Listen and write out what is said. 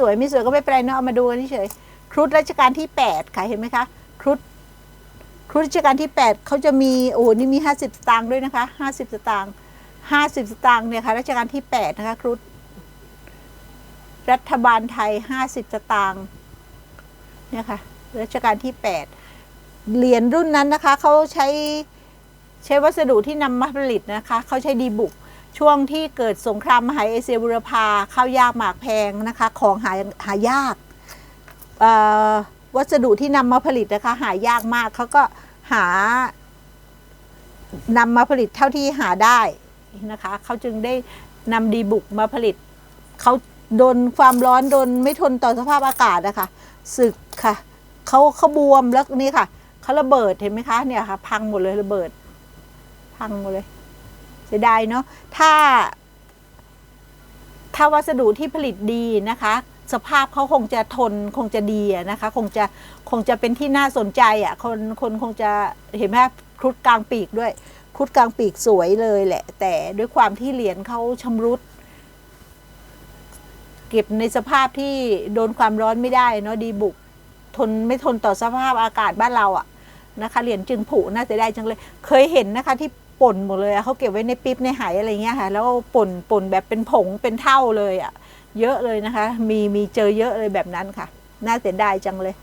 สวยไม่สวยก็ไม่เป็นไรเนาะเอามาดูกันเฉยครุฑรัชกาลที่แปดค่ะเห็นไหมคะครุฑครุฑรัชกาลที่แปดเขาจะมีโอ้นี่มีห้าสิบตางค์ด้วยนะคะห้าสิบสตางค์ห้าสิบสตางค์เนี่ยค่ะรัชกาลที่แปดนะคะครุฑรัฐบาลไทยห้าสิบสตางค์เนี่ยค่ะรัชกาลที่แปดเหรียญรุ่นนั้นนะคะเขาใช้ใช้วัสดุที่นำมาผลิตนะคะเขาใช้ดีบุก ช่วงที่เกิดสงครามมหาเอเชียบุรพาข้าวยากหมากแพงนะคะของหาหายากวัสดุที่นำมาผลิตนะคะหายากมากเขาก็หานำมาผลิตเท่าที่หาได้นะคะเขาจึงได้นำดีบุกมาผลิตเขาโดนความร้อนโดนไม่ทนต่อสภาพอากาศนะคะสึกค่ะเขาเขาบวมแล้วนี่ค่ะเขาระเบิดเห็นไหมคะเนี่ยค่ะ พังหมดเลยระเบิด พังหมดเลย เสียดายเนาะถ้า ถ้าวัสดุที่ผลิตดีนะคะ สภาพเขาคงจะทนคงจะดีนะคะ คงจะคงจะเป็นที่น่าสนใจอะคนคนคงจะเห็นไหมครุฑกลางปีกด้วยครุฑกลางปีกสวยเลยแหละ แต่ด้วยความที่เหรียญเขาชำรุดเก็บในสภาพที่โดนความร้อนไม่ได้เนาะดีบุกทนไม่ทนต่อสภาพอากาศบ้านเราอะนะคะเหรียญจึงผุน่าเสียดายจังเลย เคยเห็นนะคะที่ ป่นหมดเลยอะเขาเก็บไว้ในปิ๊บในไหอะไรเงี้ยค่ะ แล้วป่นป่นแบบเป็นผงเป็นเท่าเลยอะเยอะเลยนะคะ มีมีเจอเยอะเลยแบบนั้นค่ะ น่าเสียดายจังเลย